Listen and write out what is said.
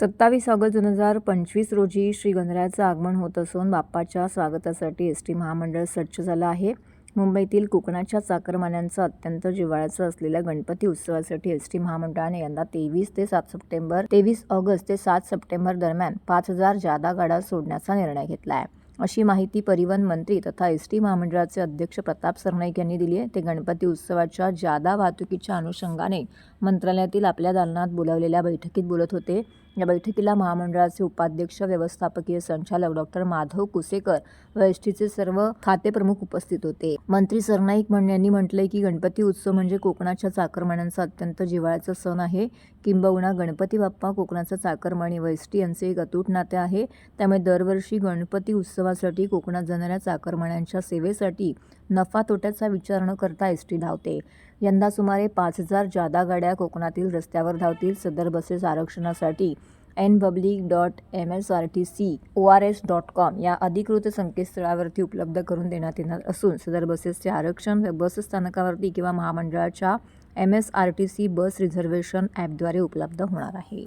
सत्तावीस ऑगस्ट दोन हजार पंचवीस रोजी श्री गणरायाचं आगमन होत असून बाप्पाच्या स्वागतासाठी एस टी महामंडळ सज्ज झालं आहे. मुंबईतील कोकणाच्या चाकरमान्यांचं अत्यंत जिव्हाळ्याचं असलेल्या गणपती उत्सवासाठी एस टी महामंडळाने यंदा तेवीस ते सात सप्टेंबर तेवीस ऑगस्ट ते सात सप्टेंबर दरम्यान पाच हजार जादा गाड्या सोडण्याचा निर्णय घेतला आहे अशी माहिती परिवहन मंत्री तथा एस टी महामंडळाचे अध्यक्ष प्रताप सरनाईक यांनी दिली आहे. ते गणपती उत्सवाच्या जादा वाहतुकीच्या अनुषंगाने मंत्रालयातील आपल्या दालनात बोलावलेल्या बैठकीत बोलत होते. या बैठकीला महामंडळाचे उपाध्यक्ष व्यवस्थापकीय संचालक डॉक्टर माधव कुसेकर व एस टीचे सर्व खातेप्रमुख उपस्थित होते. मंत्री सरनाईक यांनी म्हटलंय की गणपती उत्सव म्हणजे कोकणाच्या चाकरमान्यांचा अत्यंत जिव्हाळ्याचा सण आहे. किंबहुना गणपती बाप्पा कोकणाचा चाकरमानी व एस टी यांचे एक अतूट नाते आहे. त्यामुळे दरवर्षी गणपती उत्सवासाठी कोकणात जाणाऱ्या चाकरमान्यांच्या सेवेसाठी नफा तोट्याचा विचार न करता एस टी धावते. यंदा सुमारे पाच हजार जादा गाड्या कोकणातील रस्त्यावर धावतील. सदर बसेस आरक्षणासाठी N public dot M S R T C O R S dot com या अधिकृत संकेतस्थळावरती उपलब्ध करून देण्यात येणार असून सदर बसेसचे आरक्षण बस स्थानकावरती किंवा महामंडळाच्या M S R T C bus reservation ॲपद्वारे उपलब्ध होणार आहे.